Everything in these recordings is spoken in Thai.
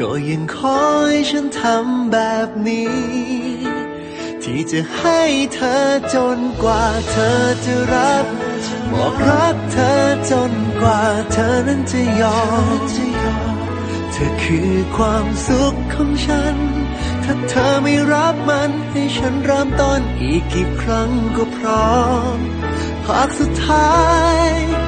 ก็ยังคอยฉันทำแบบนี้ ที่จะให้เธอจนกว่าเธอจะรับ บอกรักเธอจนกว่าเธอนั้นจะยอม เธอคือความสุขของฉัน ถ้าเธอไม่รับมันให้ฉันเริ่มต้นอีกกี่ครั้งก็พร้อมหากสุดท้าย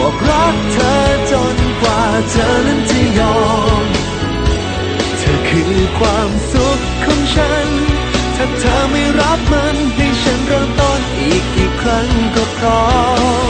บอกรักเธอจนกว่าเธอนั้นจะยอม เธอคือความสุขของฉัน ถ้าเธอไม่รับมันให้ฉันเริ่มต้นอีกกี่ครั้งก็พร้อม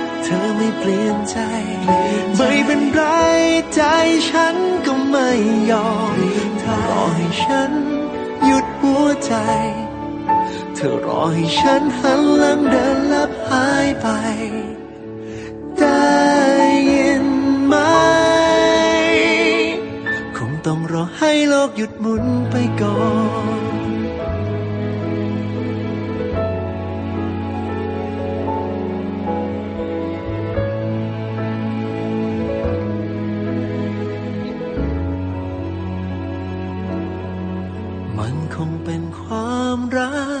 เธอไม่เปลี่ยนใจ ไม่เป็นไรใจฉันก็ไม่ยอมเธอรอให้ฉันหยุดหัวใจ เธอรอให้ฉันหันหลังเดินลับหายไป ได้ยินไหม คงต้องรอให้โลกหยุดหมุนไปก่อน มันคงเป็นความรัก